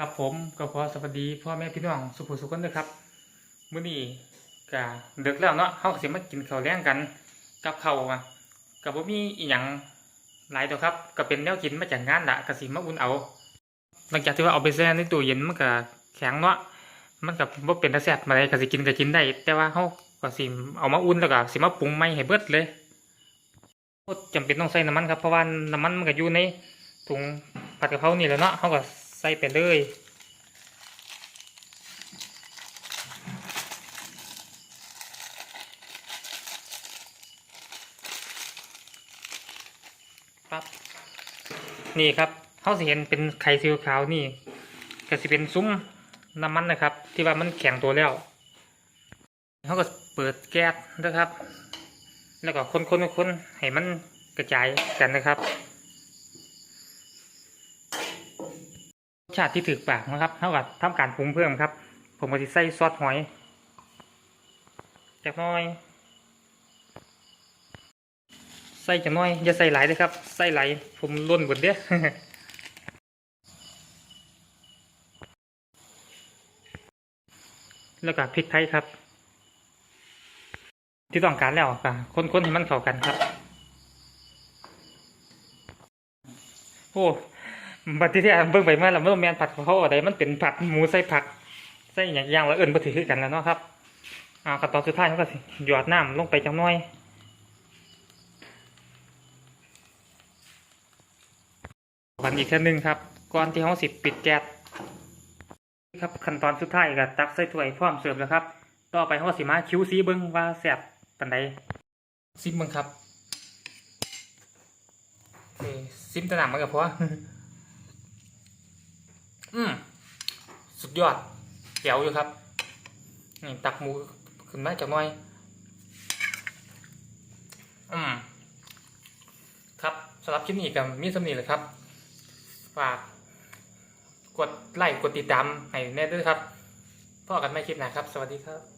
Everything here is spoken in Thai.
กับผมก็ขอสวัสดีพ่อแม่พี่น้องสุภุสุขคนด้วยครับมื้อนี้ก็ดึกแล้วเนาะเฮาก็สิมากินข้าวแลงกันกับข้าวอะก็บ่มีอีหยังหลายตัวครับก็เป็นแนวกินมาจากงานละก็สิมาอุ่นเอา หลังจากที่ว่าเอาไปแช่ในตู้เย็นมันก็แข็งเนาะมันก็บ่เป็นตาแซ่บมาเลยก็สิกินก็กินได้ แต่ว่าเฮาก็สิเอามาอุ่นแล้วก็สิมาปรุงใหม่ให้เบิดเลยบ่จำเป็นต้องใส่น้ำมันครับเพราะว่าน้ำมันมันก็อยู่ในถุงผัดกะเพรานี่แหละเนาะเฮาก็ ส่ไปเลยปั๊บนี่ครับเขาสิเห็นเป็นไข่สีขาวนี่ก็สิเป็นซุ้มน้ำมันนะครับ ที่ว่ามันแข็งตัวแล้วเขาก็เปิดแก๊สนะครับ แล้วก็คนคนคนๆให้มันกระจายกันนะครับรส ชาติที่ถึกปากนะครับเท่ากับทำการปรุงเพิ่มครับ ผมก็จะใส่ซอสหอยจากน้อย ใส่จังน้อยอย่าใส่หลายเลยครับ ใส่หลายผมล้นหมดเด้อแล้วก็พริกไทยครับ ที่ต้องการแล้วก็คนๆให้มันเข้ากันครับ โอ้ บัดที่ที่เบิ่งไปมาแล้วมันบ่แมนผัดเขาอะไรมันเป็นผัดหมูใส่ผักใส่อย่างย่างละเอิญบ่ถือกันแล้วเนาะครับอ่าขั้นตอนสุดท้ายก็สิหยอดน้ำลงไปจังน้อยวันอีกแค่นึงครับก่อนที่เขาสิปิดแก๊สครับขั้นตอนสุดท้ายก็ตักใส่ถ้วยพร้อมเสิร์ฟแล้วครับ ต่อไปเขาก็สิมาคิ้วซีเบิ้งว่าแซ่บปานใดซิมเบิ้งครับซิมตะหนักมันก็พออืม สุดยอดเจ๋วอยู่ครับนี่ตักหมูขึ้นมาจากน้อยอืมครับสำหรับคลิปนี้ก็มีสำนีแหละครับ ฝากกดไลค์กดติดตามให้แน่ด้วยครับพ่อกันไม่คลิปหนะครับ สวัสดีครับ